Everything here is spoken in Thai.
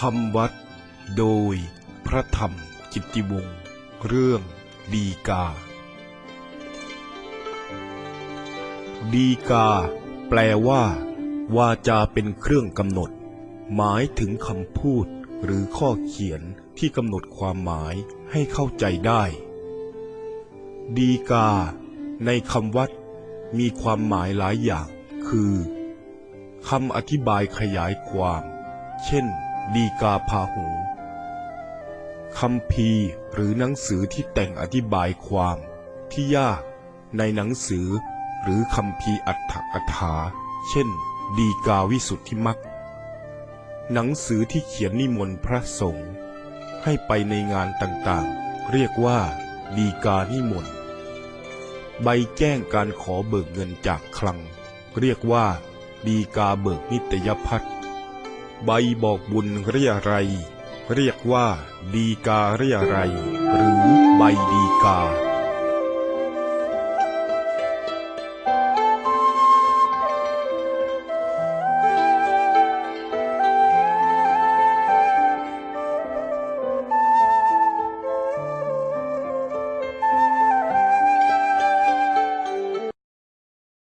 คำวัด โดยพระธรรมกิตติวงศ์เรื่องดีกา ดีกา แปลว่า วาจาเป็นเครื่องกำหนด หมายถึงคำพูดหรือข้อเขียนที่กำหนดความหมายให้เข้าใจได้ ดีกา ในคำวัด มีความหมายหลายอย่าง คือคำอธิบายขยายความ เช่น ดีกาพาหูคำพีหรือหนังสือที่แต่งอธิบายความที่ยากในหนังสือหรือคำพีอัฏฐกถา เช่น ดีกาวิสุทธิมักหนังสือที่เขียนนิมนต์พระสงฆ์ให้ไปในงานต่างๆ เรียกว่า ดีกานิมนต์ ใบแจ้งการขอเบิกเงินจากคลัง เรียกว่า ดีกาเบิกนิตยพัฒน์ ใบบอกบุญเรียไรยเรียกว่า ดีกาเรียไรยหรือใบดีกา